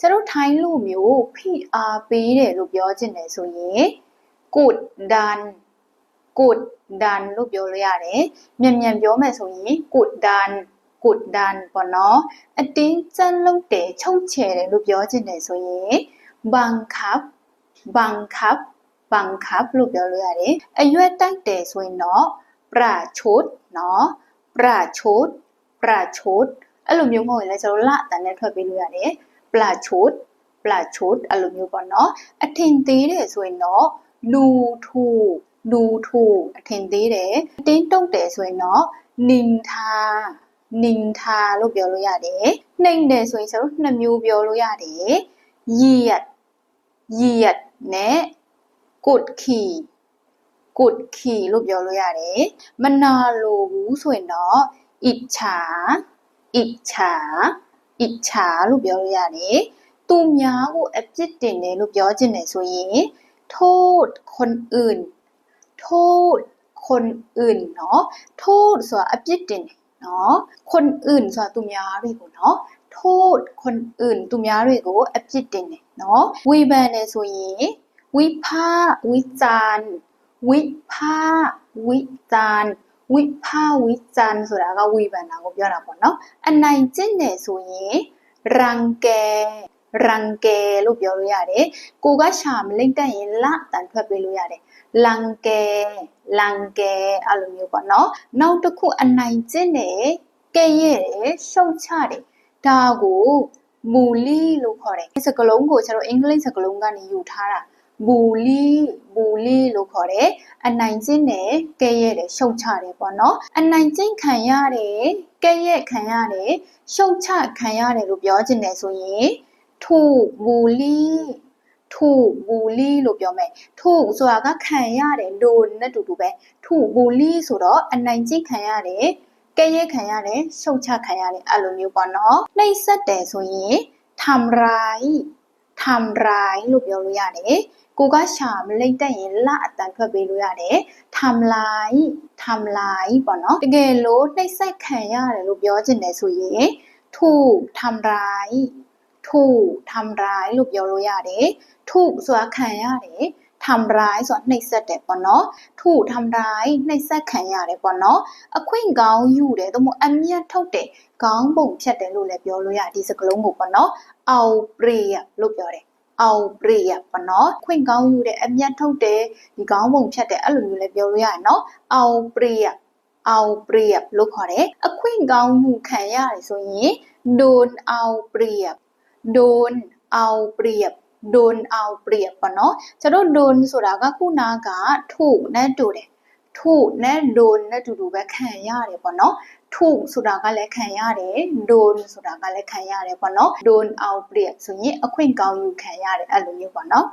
ကျတို့ထိုင်းလူမျိုးဖိအားပေးတယ်လို့ပြောချင်တယ်ဆိုရင်ကုดดันကုดดันလို့ပြောလို့ရတယ်မြန်မြန်ပြောမယ်ဆိုရင်ကုดดันကုดดันပေါ့နော်အတင်းကျပ်လုပ်တယ်ချုပ်ချယ်တယ်လို့ပြောချင်တယ်ဆိုရင်บังคับบังคับบังคับလို့ပြောလို့ရတယ်အရွက်တိုက်တယ်ဆိုရင်တော့ประชดเนาะประชดประชดအဲ့လိုမျိုးမဟုတ်ရင်လည်းကျွန်တော်လအတန်နဲ့ထွက်ပေးလို့ရတယ် ပလာချိုတ်ပလာချိုတ်အဲ့လိုမျိုးပေါ့နော်အထင်သေးတယ်ဆိုရင်တော့လူထူလူထူအထင်သေးတယ်အတင်းတုတ်တယ်ဆိုရင်တော့နင်သာနင်သာလို့ပြောလို့ရတယ်နှိမ့်တယ်ဆိုရင်ကျွန်တော်နှစ်မျိုးပြောလို့ရတယ်ยียดยียดနဲ့กดขี่กดขี่လို့ပြောလို့ရတယ်မနာလိုဘူးဆိုရင်တော့อิจฉาอิจฉา อิจฉาလို့ပြောလို့ရတယ်။သူများကိုအပြစ်တင်တယ်လို့ပြောချင်တယ်ဆိုရင်โทษคนอื่น โทษคนอื่นเนาะโทษဆိုတာအပြစ်တင်တယ်เนาะคนอื่นဆိုတာသူများတွေကိုเนาะโทษคนอื่น သူများတွေကိုအပြစ်တင်တယ်เนาะဝေဖန်တယ်ဆိုရင်วิพากษ์วิจารณ์วิพากษ์วิจารณ์ ဝိဖာဝိဇံဆိုတာကဝိပန္နာကိုပြောတာပေါ့နော်အနိုင်ကျင့်တယ်ဆိုရင်ရံကဲရံကဲလို့ပြောလို့ရတယ်ကိုကရှာမလိမ့်တတ်ရင်လတန်ထွက်ပေးလို့ရတယ်လံကဲလံကဲအဲ့လိုမျိုးပေါ့နော်နောက်တစ်ခုအနိုင်ကျင့်တယ်ကဲ့ရဲ့တယ်ရှုတ်ချတယ်ဒါကိုမူလီလို့ခေါ်တယ်ဒီစကားလုံးကိုကျွန်တော်အင်္ဂလိပ်စကားလုံးကနေယူထားတာ ဘူလီဘူလီလို့ခေါ်တယ်အနိုင်ကျင့်တယ်ကဲရဲ့တယ်ရှုတ်ချတယ်ပေါ့နော်အနိုင်ကျင့်ခံရတယ်ကဲရဲ့ခံရတယ်ရှုတ်ချခံရတယ်လို့ပြောချင်တယ်ဆိုရင်ထုဘူလီထုဘူလီလို့ပြောမယ်ထုဆိုတာကခံရတယ်လို့နဲ့တူတူပဲထုဘူလီဆိုတော့အနိုင်ကျင့်ခံရတယ်ကဲရဲ့ခံရတယ်ရှုတ်ချခံရတယ်အဲ့လိုမျိုးပေါ့နော်နှိပ်စက်တယ်ဆိုရင်ထမ်ရိုင်း ทำร้ายလို့ပြောလို့ရတယ်ကိုကရှာမလိမ့်တက်ရင်လအတန်ထွက်ပေးလို့ရတယ်ทำลายทำลายပေါ့နော်တကယ်လို့နှိပ်စက်ခံရတယ်လို့ပြောချင်တယ်ဆိုရင်ถูกทำร้ายถูกทำร้ายလို့ပြောလို့ရတယ်ถูกဆိုတာခံရတယ် ทำร้ายဆိုတာနှိပ်စက်တယ်ပေါ့နော်ถูกทำร้ายနှိပ်စက်ခံရတယ်ပေါ့နော်အခွင့်ကောင်းယူတယ်သို့မဟုတ်အမျက်ထုတ်တယ်ခေါင်းပုံဖြတ်တယ်လို့လည်းပြောလို့ရဒီစကလုံးကိုပေါ့နော်အောင်ပရိယလို့ပြောတယ်အောင်ပရိယပေါ့နော်ခွင့်ကောင်းယူတယ်အမျက်ထုတ်တယ်ဒီခေါင်းပုံဖြတ်တယ်အဲ့လိုမျိုးလည်းပြောလို့ရတယ်နော်အောင်ပရိယအောင်ပရိယလို့ခေါ်တယ်အခွင့်ကောင်းယူခံရတယ်ဆိုရင်ဒွန်အောင်ပရိယဒွန်အောင်ပရိ ယဒွန်အောင်ပရိယပေါ့နော်ကျွန်တော်ဒွန်ဆိုတာကခုနကထုနဲ့တူတယ်ထုနဲ့ဒွန်နဲ့တူတူပဲခံရတယ်ပေါ့နော်ထုဆိုတာကလည်းခံရတယ်ဒွန်ဆိုတာကလည်းခံရတယ်ပေါ့နော်ဒွန်အောင်ပရိယဆိုရင်အခွင့်ကောင်းယူခံရတယ်အဲ့လိုမျိုးပေါ့နော်